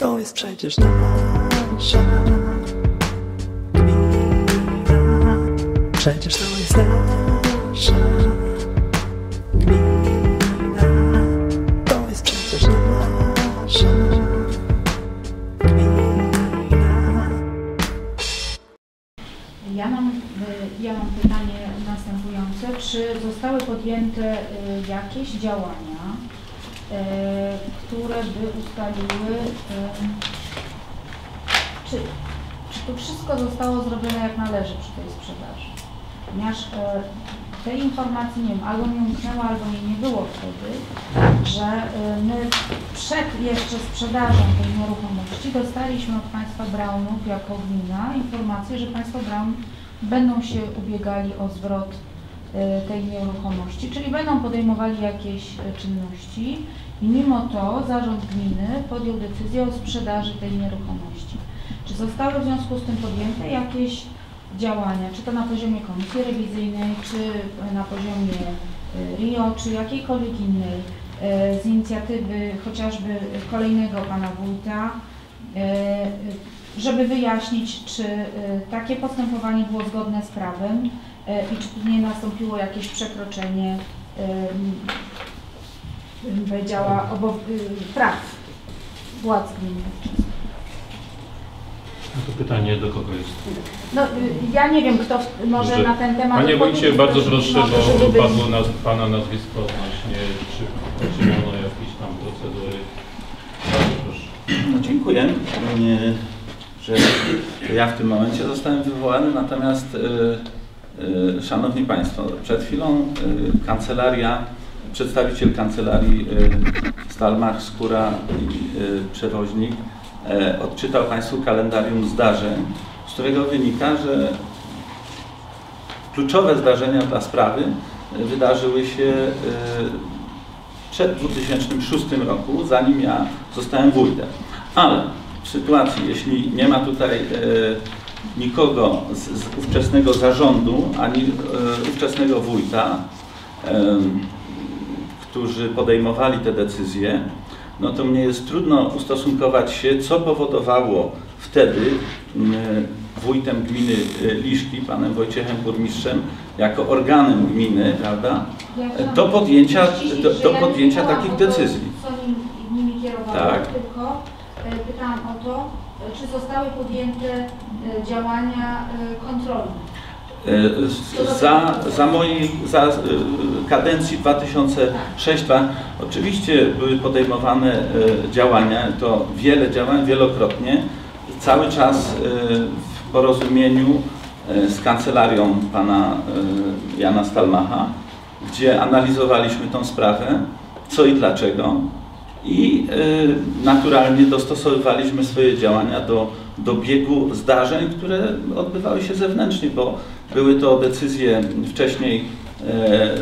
To jest przecież nasza gmina. Przecież to jest nasza gmina. To jest przecież nasza gmina. Ja mam, ja mam pytanie następujące. Czy zostały podjęte y, jakieś działania, które by ustaliły, y, czy, czy to wszystko zostało zrobione jak należy przy tej sprzedaży? Ponieważ y, tej informacji nie wiem, albo mi umknęła, albo jej nie było wtedy, że my przed jeszcze sprzedażą tej nieruchomości dostaliśmy od państwa Braunów jako gmina informację, że państwo Braun będą się ubiegali o zwrot tej nieruchomości, czyli będą podejmowali jakieś czynności mimo to zarząd gminy podjął decyzję o sprzedaży tej nieruchomości. Czy zostały w związku z tym podjęte jakieś działania, czy to na poziomie komisji rewizyjnej, czy na poziomie y, RIO, czy jakiejkolwiek innej, y, z inicjatywy chociażby kolejnego pana wójta, y, żeby wyjaśnić, czy takie postępowanie było zgodne z prawem i czy nie nastąpiło jakieś przekroczenie, bym powiedziała, obo- y, praw władz gminy. No to pytanie do kogo jest? No, y, ja nie wiem, kto w- może Dobrze. na ten temat... Panie wójcie, bardzo proszę, bo żeby- padło naz Pana nazwisko odnośnie, czy poczyniono jakieś tam procedury. Bardzo proszę. No, dziękuję, nie, że ja w tym momencie zostałem wywołany, natomiast e, Szanowni Państwo, przed chwilą kancelaria, przedstawiciel kancelarii e, Stalmach, Skóra i e, przewoźnik e, odczytał Państwu kalendarium zdarzeń, z którego wynika, że kluczowe zdarzenia dla sprawy e, wydarzyły się e, przed 2006 roku, zanim ja zostałem wójtem. Ale w sytuacji, jeśli nie ma tutaj nikogo z, z ówczesnego zarządu, ani ówczesnego wójta, którzy podejmowali te decyzje, no to mnie jest trudno ustosunkować się, co powodowało wtedy m, wójtem gminy e, Liszki, panem Wojciechem Burmistrzem, jako organem gminy, prawda, do podjęcia, do, do podjęcia takich decyzji. Tak. tylko e, pytałam o to, e, czy zostały podjęte e, działania kontrolne. E, Za, za mojej za e, kadencji 2006 oczywiście były podejmowane e, działania, to wiele działań, wielokrotnie, cały czas w porozumieniu z kancelarią pana Jana Stalmacha, gdzie analizowaliśmy tą sprawę, co i dlaczego. I naturalnie dostosowywaliśmy swoje działania do, do biegu zdarzeń, które odbywały się zewnętrznie, bo były to decyzje wcześniej, e, e,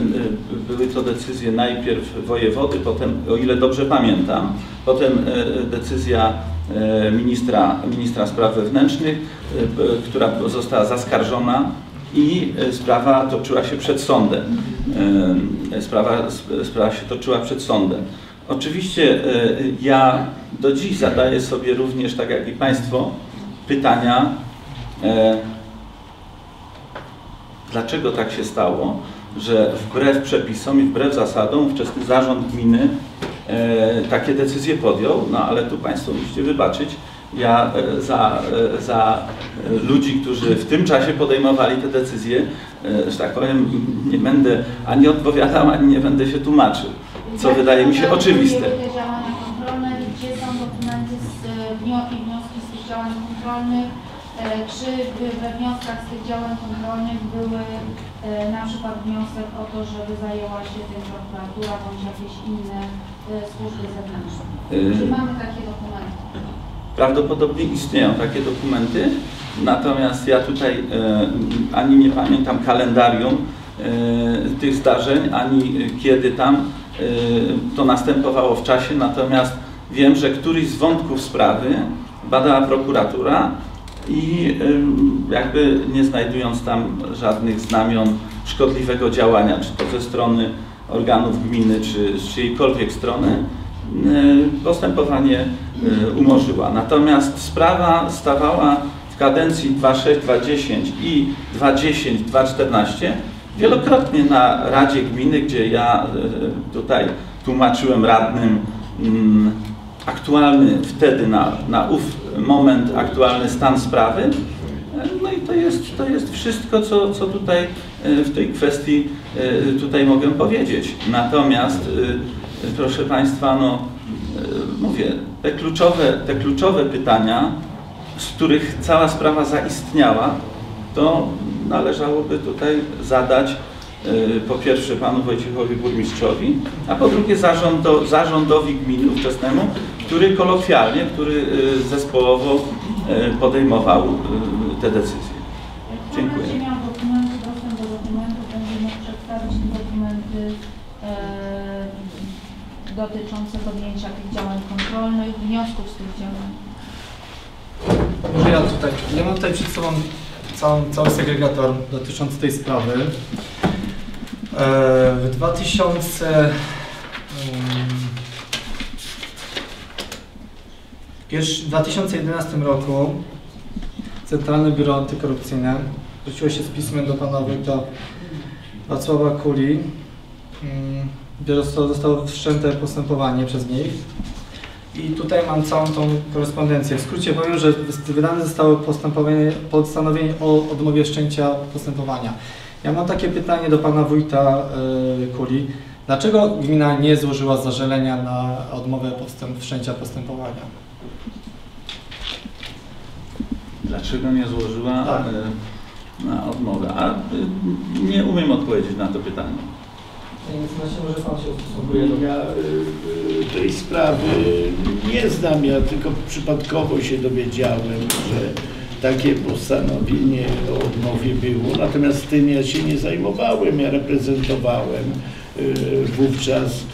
były to decyzje najpierw wojewody, potem, o ile dobrze pamiętam, potem e, decyzja ministra, ministra spraw wewnętrznych, która została zaskarżona i sprawa toczyła się przed sądem. Sprawa, sp- sprawa się toczyła przed sądem. Oczywiście ja do dziś zadaję sobie również, tak jak i Państwo, pytania, dlaczego tak się stało, że wbrew przepisom i wbrew zasadom ówczesny zarząd gminy e, takie decyzje podjął, no ale tu Państwo musicie wybaczyć, ja e, za, e, za e, ludzi, którzy w tym czasie podejmowali te decyzje, że tak powiem, nie będę ani odpowiadał, ani nie będę się tłumaczył, co wydaje mi się oczywiste. te działania kontrolne, gdzie są dokumenty z wnioski z tych działań kontrolnych? E, Czy we wnioskach z tych działań kontrolnych były e, na przykład wniosek o to, żeby zajęła się tym prokuratura bądź jakieś inne e, służby zewnętrzne? Y, Czy mamy takie dokumenty? Prawdopodobnie istnieją takie dokumenty, natomiast ja tutaj ani nie pamiętam kalendarium tych zdarzeń, ani kiedy tam to następowało w czasie, natomiast wiem, że któryś z wątków sprawy badała prokuratura i e, jakby nie znajdując tam żadnych znamion szkodliwego działania, czy to ze strony organów gminy, czy z czyjejkolwiek strony, postępowanie umorzyła. Natomiast sprawa stawała w kadencji 26, 2010 i 2010, 2014 wielokrotnie na Radzie Gminy, gdzie ja y, tutaj tłumaczyłem radnym aktualny wtedy na, na ów moment aktualny stan sprawy. No i to jest, to jest wszystko, co, co tutaj y, w tej kwestii y, tutaj mogę powiedzieć. Natomiast y, proszę Państwa, no mówię, te kluczowe, te kluczowe pytania, z których cała sprawa zaistniała, to należałoby tutaj zadać po pierwsze panu Wojciechowi burmistrzowi, a po drugie zarządo, zarządowi gminy ówczesnemu, który kolokwialnie, który zespołowo podejmował te decyzje. Dziękuję. Będzie miał dokumenty, dostęp do dokumentów, będzie mógł przedstawić te dokumenty e, dotyczące podjęcia tych działań kontrolnych, wniosków z tych działań. Może ja tutaj, ja mam tutaj przed sobą cały, cały segregator dotyczący tej sprawy. E, W 2000 pierwszy- w 2011 roku Centralne Biuro Antykorupcyjne zwróciło się z pismem do pana wójta Wacława Kuli, mm, gdzie zostało, wszczęte postępowanie przez nich. I tutaj mam całą tą korespondencję. W skrócie powiem, że wydane zostało postępowanie, postanowienie o odmowie wszczęcia postępowania. Ja mam takie pytanie do pana wójta y, Kuli. Dlaczego gmina nie złożyła zażalenia na odmowę postęp, wszczęcia postępowania? Dlaczego nie złożyła Tak. e, na odmowę? A e, nie umiem odpowiedzieć na to pytanie. Więc znaczy, może pan się ustosunkuje do Ja y, y, tej sprawy nie znam, ja tylko przypadkowo się dowiedziałem, że takie postanowienie o odmowie było, natomiast tym ja się nie zajmowałem, ja reprezentowałem wówczas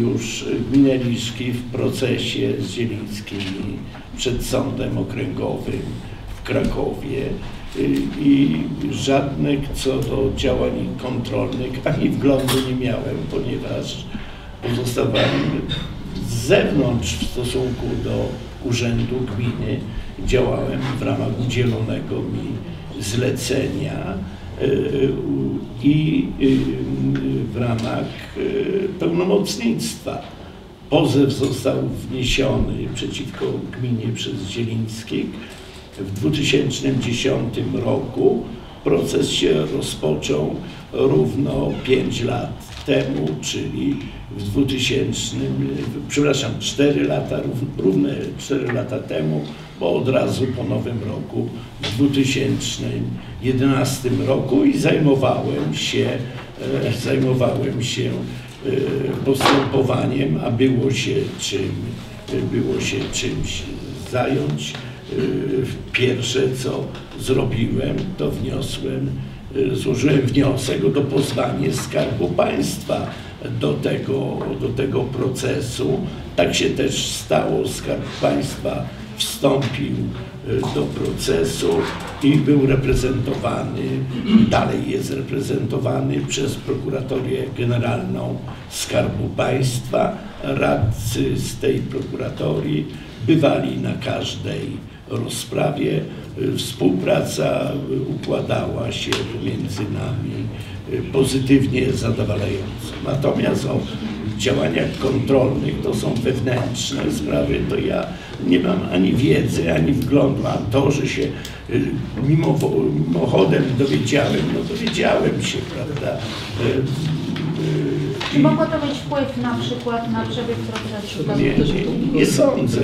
już gminę Liszki w procesie z Zielińskimi przed Sądem Okręgowym w Krakowie y, i żadnych co do działań kontrolnych ani wglądu nie miałem, ponieważ pozostawałem z zewnątrz w stosunku do Urzędu Gminy. Działałem w ramach udzielonego mi zlecenia y, u- i y, w ramach y, pełnomocnictwa. Pozew został wniesiony przeciwko gminie przez Zielińskich w 2010 roku. Proces się rozpoczął równo 5 lat temu, czyli w 2000, przepraszam, 4 lata, rów- równe 4 lata temu, bo od razu po nowym roku, w 2011 roku i zajmowałem się, e, zajmowałem się e, postępowaniem, a było się czym, było się czymś zająć. Y, Pierwsze co zrobiłem, to wniosłem, y, złożyłem wniosek o dopozwanie Skarbu Państwa do tego, do tego procesu. Tak się też stało. Skarb Państwa wstąpił y, do procesu i był reprezentowany, dalej jest reprezentowany przez Prokuratorię Generalną Skarbu Państwa. Radcy z tej prokuratorii bywali na każdej rozprawie. Y, Współpraca y, układała się między nami y, pozytywnie zadowalająco. Natomiast o działaniach kontrolnych to są wewnętrzne sprawy, to ja nie mam ani wiedzy, ani wglądu, a to, że się mimo, mimochodem dowiedziałem, no dowiedziałem się, prawda. Czy mogło to mieć wpływ na przykład na przebieg procesu? nie, nie, nie sądzę.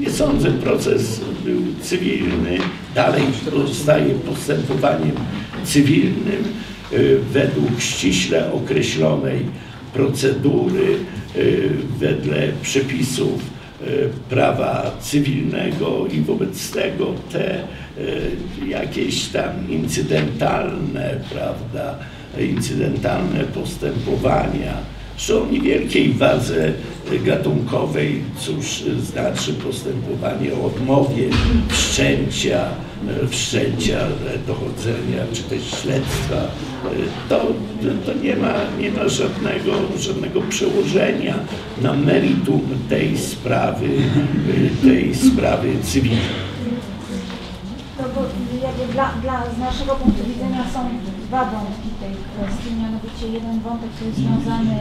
Nie sądzę. Proces był cywilny, dalej pozostaje postępowaniem cywilnym y, według ściśle określonej procedury, y, wedle przepisów y, prawa cywilnego i wobec tego te jakieś tam incydentalne, prawda, incydentalne postępowania o niewielkiej wadze gatunkowej, cóż znaczy postępowanie o odmowie wszczęcia, wszczęcia dochodzenia czy też śledztwa, to, to nie, ma, nie ma żadnego, żadnego przełożenia na meritum tej sprawy, tej sprawy cywilnej. Dla, dla, z naszego punktu widzenia są dwa wątki tej kwestii, mianowicie jeden wątek, który jest związany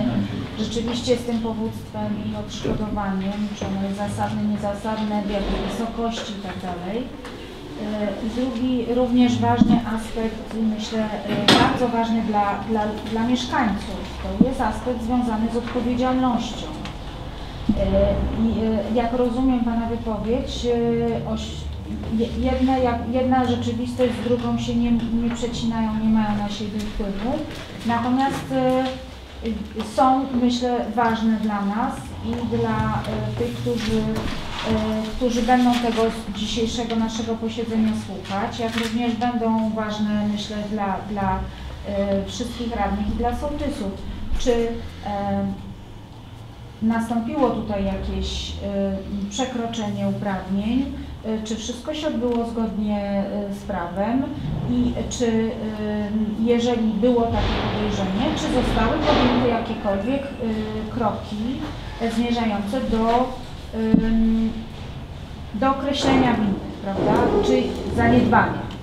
rzeczywiście z tym powództwem i odszkodowaniem, czy ono jest zasadne, niezasadne, w jakiej wysokości i tak dalej. I drugi również ważny aspekt, myślę, yy, bardzo ważny dla, dla, dla mieszkańców, to jest aspekt związany z odpowiedzialnością. Yy, I jak rozumiem Pana wypowiedź, je- jedne, jak, jedna rzeczywistość z drugą się nie, nie przecinają, nie mają na siebie wpływu. Natomiast y, y, są, myślę, ważne dla nas i dla y, tych, którzy, którzy będą tego dzisiejszego naszego posiedzenia słuchać, jak również będą ważne, myślę, dla, dla wszystkich radnych i dla sołtysów. Czy nastąpiło tutaj jakieś przekroczenie uprawnień, czy wszystko się odbyło zgodnie y, z prawem i czy y, jeżeli było takie podejrzenie, czy zostały podjęte jakiekolwiek kroki zmierzające do, do określenia winnych, prawda, czy zaniedbania.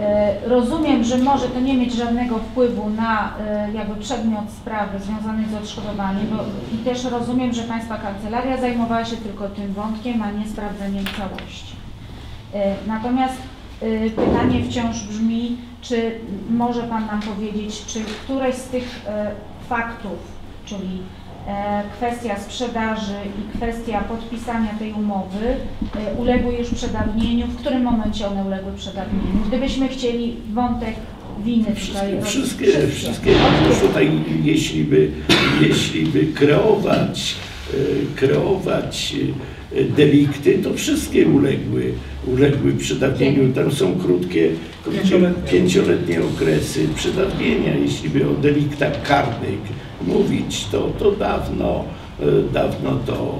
E, Rozumiem, że może to nie mieć żadnego wpływu na e, jakby przedmiot sprawy związany z odszkodowaniem, bo i też rozumiem, że Państwa kancelaria zajmowała się tylko tym wątkiem, a nie sprawdzeniem całości. E, Natomiast e, pytanie wciąż brzmi, czy może Pan nam powiedzieć, czy któreś z tych e, faktów, czyli kwestia sprzedaży i kwestia podpisania tej umowy uległy już przedawnieniu, w którym momencie one uległy przedawnieniu? Gdybyśmy chcieli wątek winy tutaj... Wszystkie, wszystkie, wszystkie. już tutaj, jeśli by, jeśli by kreować, kreować delikty, to wszystkie uległy, uległy przedawnieniu. Tam są krótkie, krótkie Pięcioletnie. okresy przedawnienia. Jeśli by o deliktach karnych mówić, to, to dawno, e, dawno to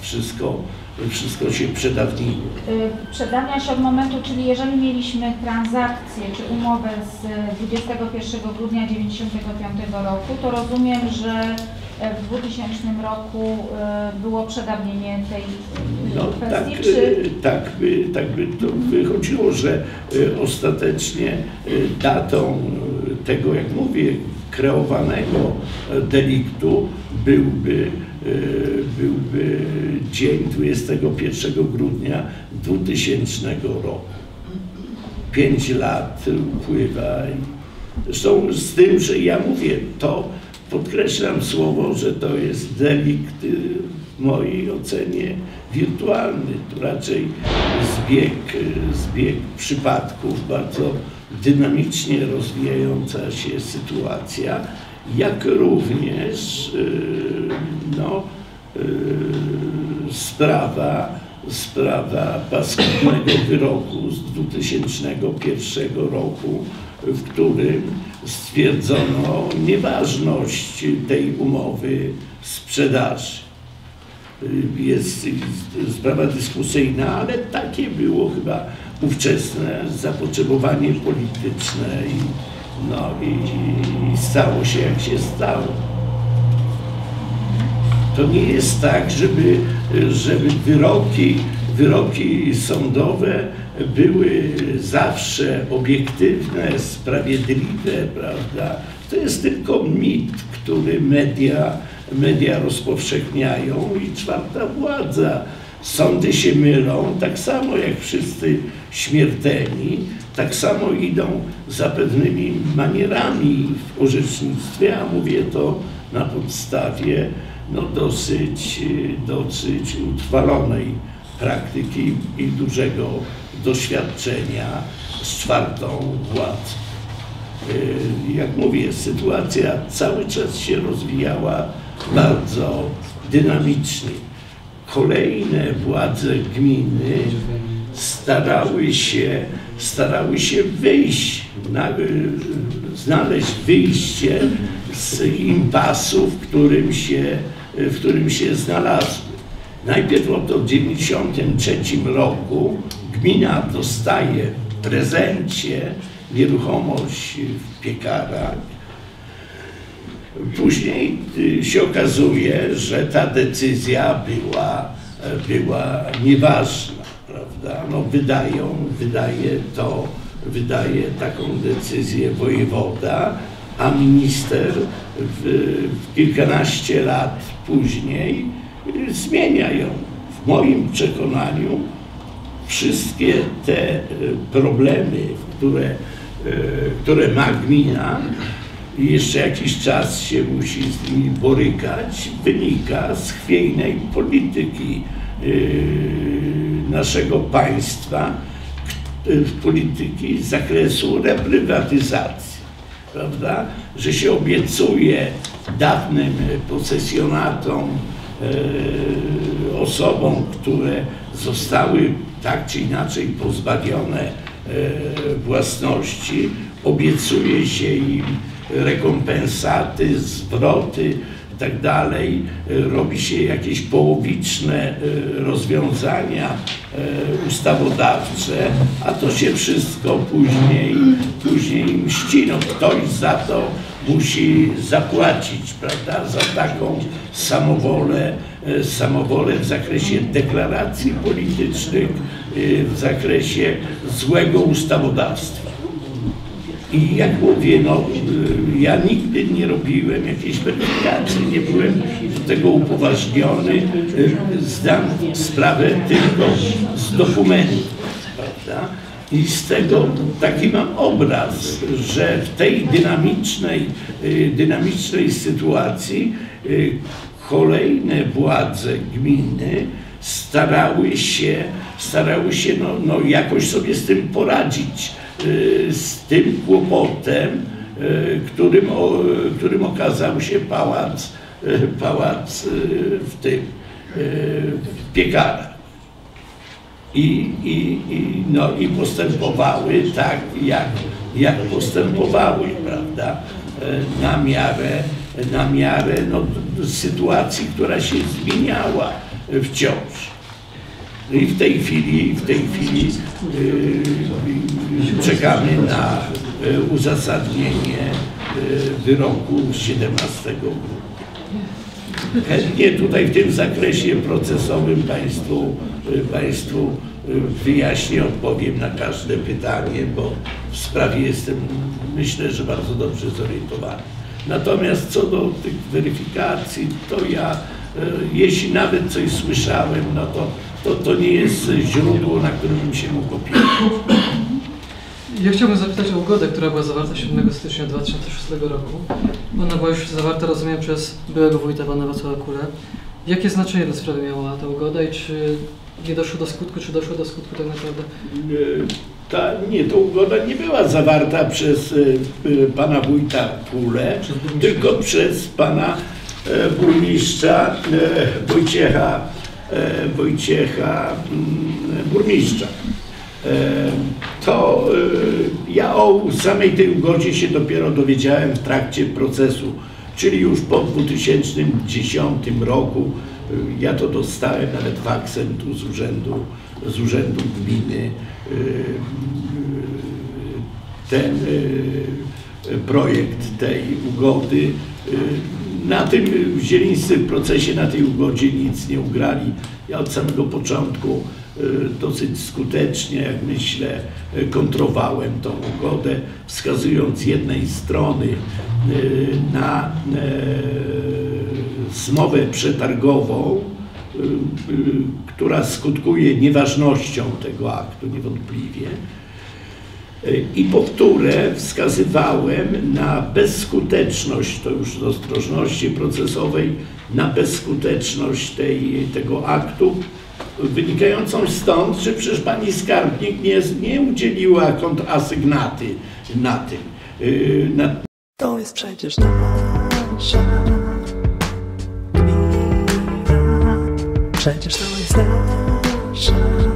wszystko, wszystko się przedawniło. Y, Przedawnia się od momentu, czyli jeżeli mieliśmy transakcję czy umowę z y, 21 grudnia 1995 roku, to rozumiem, że e, w 2000 roku y, było przedawnienie tej y, No, tak, kwestii, czy... e, tak, by, tak by to wychodziło, że e, ostatecznie e, datą e, tego, jak mówię, kreowanego e, deliktu byłby, e, byłby dzień 21 grudnia 2000 roku. Pięć lat upływa. Zresztą z tym, że ja mówię, to podkreślam słowo, że to jest delikt y, w mojej ocenie wirtualny. To raczej zbieg, y, zbieg przypadków, bardzo dynamicznie rozwijająca się sytuacja, jak również y, no, sprawa, sprawa paskudnego wyroku z 2001 roku, w którym stwierdzono nieważność tej umowy sprzedaży. Y, Jest sprawa dyskusyjna, ale takie było chyba ówczesne zapotrzebowanie polityczne i, no, i, i stało się jak się stało. To nie jest tak, żeby, żeby wyroki, wyroki sądowe były zawsze obiektywne, sprawiedliwe, prawda? To jest tylko mit, który media, media rozpowszechniają i czwarta władza. Sądy się mylą, tak samo jak wszyscy śmiertelni, tak samo idą za pewnymi manierami w orzecznictwie, a mówię to na podstawie no, dosyć, dosyć utrwalonej praktyki i dużego doświadczenia z czwartą władzą. Y, Jak mówię, sytuacja cały czas się rozwijała bardzo dynamicznie. Kolejne władze gminy starały się, starały się wyjść, na, znaleźć wyjście z impasu, w którym się, w którym się znalazły. Najpierw oto w 1993 roku gmina dostaje w prezencie nieruchomość w piekarach. Później y, się okazuje, że ta decyzja była, była nieważna, prawda? No wydają, wydaje to, wydaje taką decyzję wojewoda, a minister w, w kilkanaście lat później zmienia ją. W moim przekonaniu wszystkie te y, problemy, które, y, które ma gmina, i jeszcze jakiś czas się musi z nimi borykać, wynika z chwiejnej polityki yy, naszego państwa, polityki z zakresu reprywatyzacji, prawda? Że się obiecuje dawnym posesjonatom, osobom, które zostały tak czy inaczej pozbawione e, własności, obiecuje się im rekompensaty, zwroty tak dalej, robi się jakieś połowiczne e, rozwiązania e, ustawodawcze, a to się wszystko później, później mści. No, ktoś za to musi zapłacić, prawda, za taką samowolę, e, samowolę w zakresie deklaracji politycznych, e, w zakresie złego ustawodawstwa. I jak mówię, no, y, ja nigdy nie robiłem jakiejś weryfikacji, nie byłem do tego upoważniony, zdam sprawę tylko z dokumentów, prawda? I z tego taki mam obraz, że w tej dynamicznej, y, dynamicznej sytuacji y, kolejne władze gminy starały się, starały się no, no jakoś sobie z tym poradzić, y, z tym kłopotem, którym, którym okazał się pałac, pałac w tym, w piekarach. I, i, i, no, i postępowały tak, jak, jak postępowały, prawda, e, na miarę, na miarę no, sytuacji, która się zmieniała wciąż. No I w tej chwili, w tej chwili yy, czekamy na e, uzasadnienie e, wyroku z 17 grudnia. Chętnie tutaj w tym zakresie procesowym Państwu, y, państwu y, wyjaśnię, odpowiem na każde pytanie, bo w sprawie jestem, myślę, że bardzo dobrze zorientowany. Natomiast co do tych weryfikacji, to ja, y, jeśli nawet coś słyszałem, no to, to, to nie jest źródło, na którym bym się mógł opierać. Ja chciałbym zapytać o ugodę, która była zawarta 7 stycznia 2006 roku. Ona była już zawarta, rozumiem, przez byłego wójta pana Wacława Kulę. Jakie znaczenie dla sprawy miała ta ugoda i czy nie doszło do skutku, czy doszło do skutku tak naprawdę? Y, Ta, nie, ta ugoda nie była zawarta przez y, y, pana wójta Kulę, tylko przez pana e, burmistrza e, Wojciecha, e, Wojciecha mm, burmistrza. To e, ja o samej tej ugodzie się dopiero dowiedziałem w trakcie procesu, czyli już po 2010 roku. E, Ja to dostałem nawet faksem tu z urzędu, z urzędu gminy. E, Ten projekt tej ugody. Na tym w zielińskim procesie, na tej ugodzie nic nie ugrali. Ja od samego początku dosyć skutecznie, jak myślę, e, kontrowałem tą ugodę, wskazując z jednej strony e, na zmowę przetargową, która skutkuje nieważnością tego aktu niewątpliwie, i powtórę wskazywałem na bezskuteczność, to już z ostrożności procesowej, na bezskuteczność tej, tego aktu, wynikającą stąd, że przecież pani skarbnik nie, nie udzieliła kontrasygnaty na tym. Yy, Na, To jest przecież nasza gmina. Przecież to jest nasza